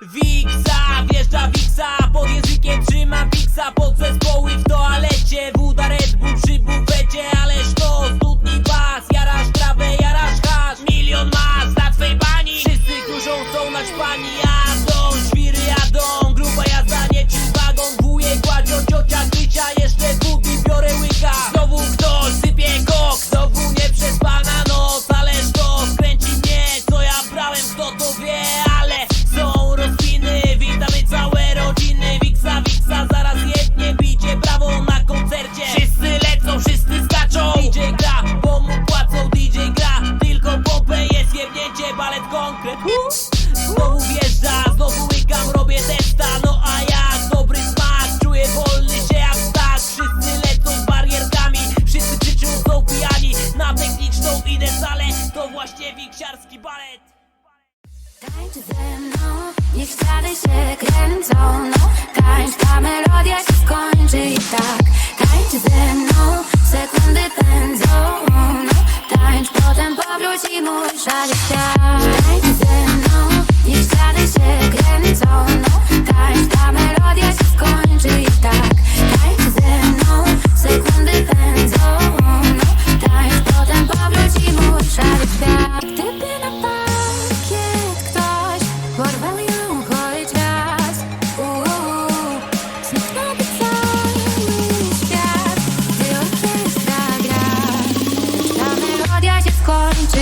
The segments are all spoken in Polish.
Wiksa, wjeżdża Wiksa Pod językiem trzymam Wiksa Pod zespoły w toalecie Wuda Red Bull, przybór Polski balet! Tańcz ze mną, niech ściany się kręcą, no. Tańcz, ta melodia się skończy i tak. Tańcz ze mną, sekundy pędzą, no. Tańcz, potem powróci mój szary świat. Tańcz ze mną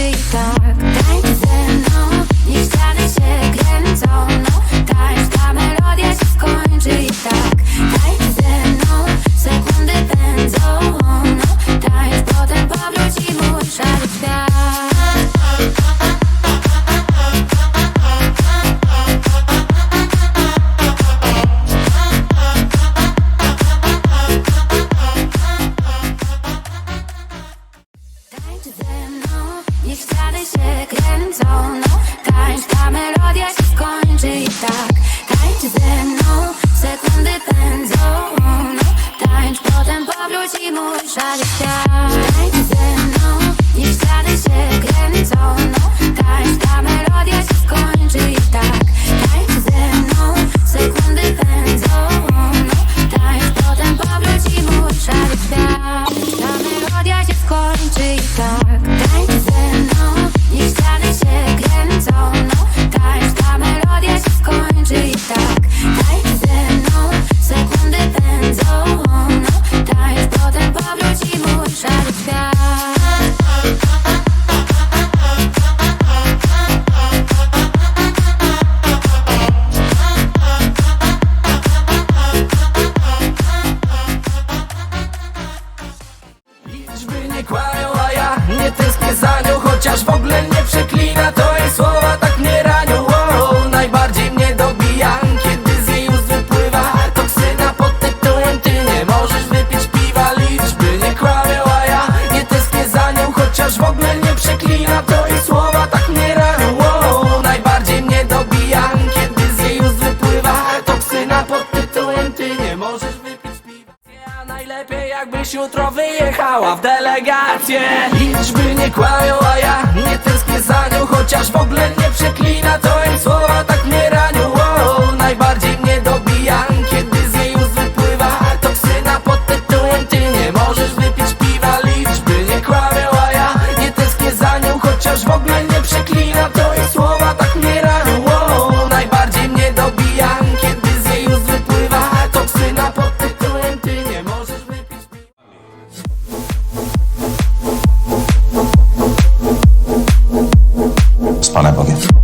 be dark przekręcą No. Tańcz, ta melodia się skończy i tak. Tańcz ze mną, sekundy pędzą No. Tańcz, potem powróć i mój szary świat. Liczby nie kłają, a ja nie tęsknię za nią, chociaż w ogóle nie Lepiej jakbyś jutro wyjechała w delegację. Liczby nie kłają, a ja nie tęsknię za nią Chociaż w ogóle nie Hola, Pocket.